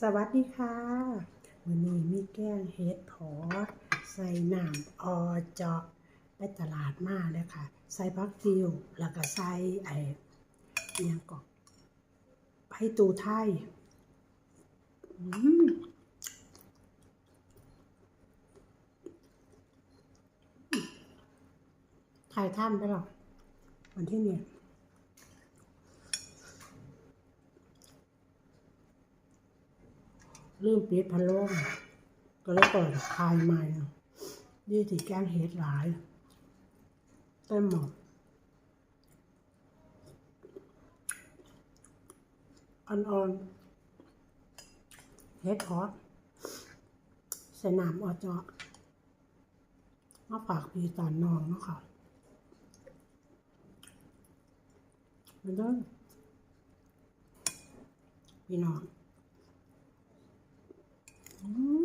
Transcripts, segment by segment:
สวัสดีค่ะวันนี้มีแกงเห็ดผอใส่น้ำออเจาะไปตลาดมาเลยค่ะ ใส่พักติวแล้วก็ใส่ไอ้เอียงกอกไผ่ตูไทยถ่ายท่านไปหรอวันที่เนี่ย ลืมปิดพัดลมก็เลยเปิดคายใหม่ยี่ที่แกงเห็ดหลายเต็มหมดอ่อนๆเห็ดฮอตสน้ำอจาะมาฝากพี่ตอนนองเนาะค่ะมันเด้อพี่น้อง อืม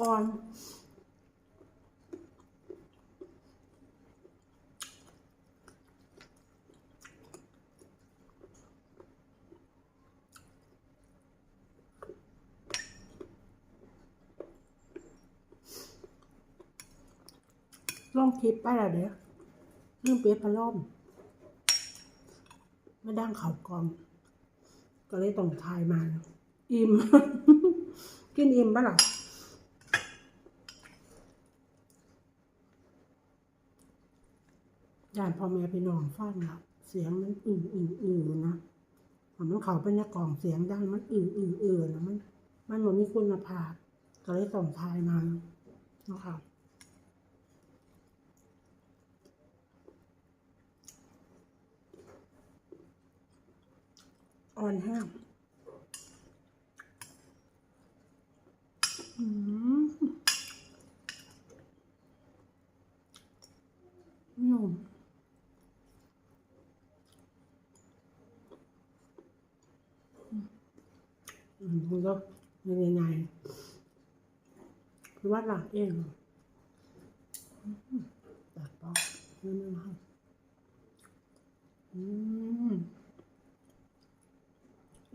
อ่อนลองคลิปไปและเด้อเรื่องเปียกพะล่อมไม่ดังเขากอง ก็เลยต้องทายมา อิ่ม กินอิ่มปะล่ะยานพ่อแม่พี่น้องฟังนะเสียงมันอืออืออือนะมันเขาเป็นนักล่องเสียงดังมันอืออืออือนะมัน มันหมือนมีคุณภาพก็เลยส่งทายมานะคะอ่อนแห้ง อืมนุ่มอืมมันก็ยังไงคือว่าหลักเองตัดปอกนั่นนะครับอืม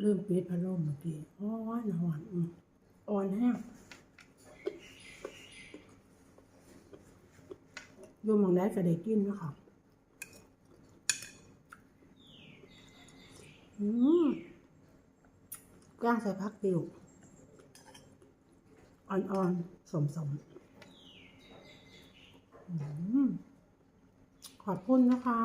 ลืมปิดพัดลมเมื่อกี้อ๋อหอนอืมอ่อนแห้ง อยู่หมองได้ก็ได้กินนะคะอืมก้างใส่พักติวอ่อนๆ สมๆอืมขอบคุณนะคะ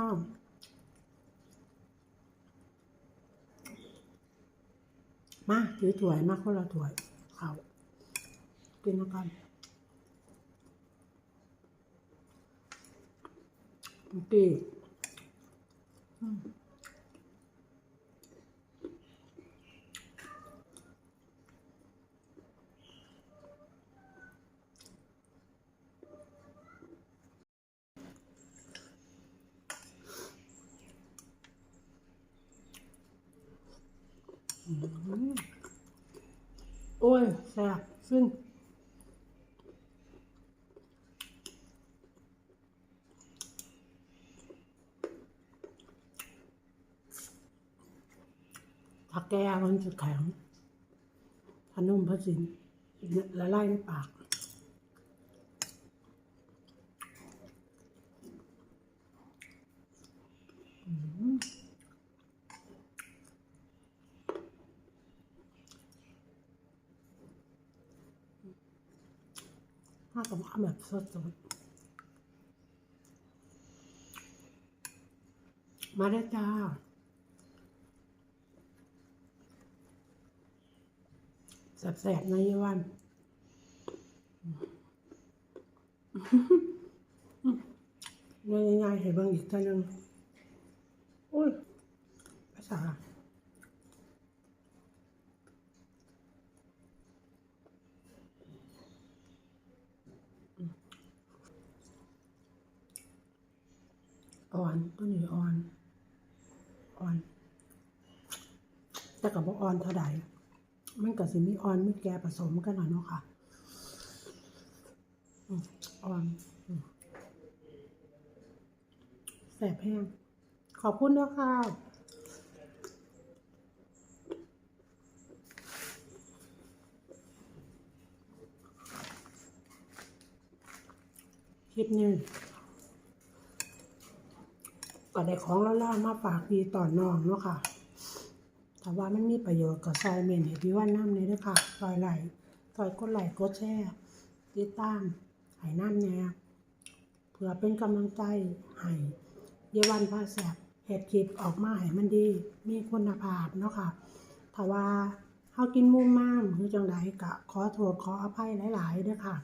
มาถือถ้วยมาคนละถ้วยเขากินแล้วกัน โอเคอืมอืมโอ้ยแซ่บขึ้น ถ้าแก้มันจะแข็งถ้านุ่มพระสินละลายในปาก ถ้าต้องทำแบบสดๆมาได้จ้า แสบๆนะยี่วันง่ายๆให้เบิ่งอีกท่านนึงโอ้ยภาษาอ่อนตัวนี้อ่อน อ่อน แต่กับว่าอ่อนเท่าใด มันก็สิมีออนมีแกผสมกันหน่อยเนาะค่ะอ่อนแสบแห้ง ขอบคุณด้วยค่ะคลิปนี้ก็ได้ของล่าๆมาฝากดีต่อน้องเนาะค่ะ แต่ว่ามันมีประโยชน์กับซอยเมนให้พี่ว่าน้ำเลยด้วยค่ะซอยไหลซอยกดไหลค์กดแชร์ติดตามให้น้ำแน่เพื่อเป็นกำลังใจให้เยาวันพาแสบเห็ดคลิปออกมาให้มันดี มีคุณภาพเนาะค่ะถ้าว่าเฮากินมุมมามหรือจังไดก็ขอโทษขออภัยหลายๆเด้อค่ะ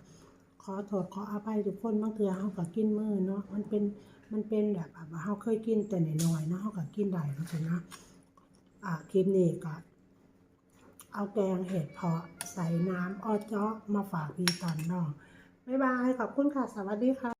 ขอโทษขออภัยทุกคนบางเทื่อเฮาก็กินมื้อเนาะมันเป็นมันเป็นแบบว่าเฮาเคยกินแต่น้อยๆเนาะเฮาก็กินได้จังซี่นะอ่า คลิปนี้ก็เอาแกงเห็ดเพาะใส่น้ำอ้อเจาะมาฝากพี่ตอนน้อง บ๊ายบาย ขอบคุณค่ะ สวัสดีค่ะ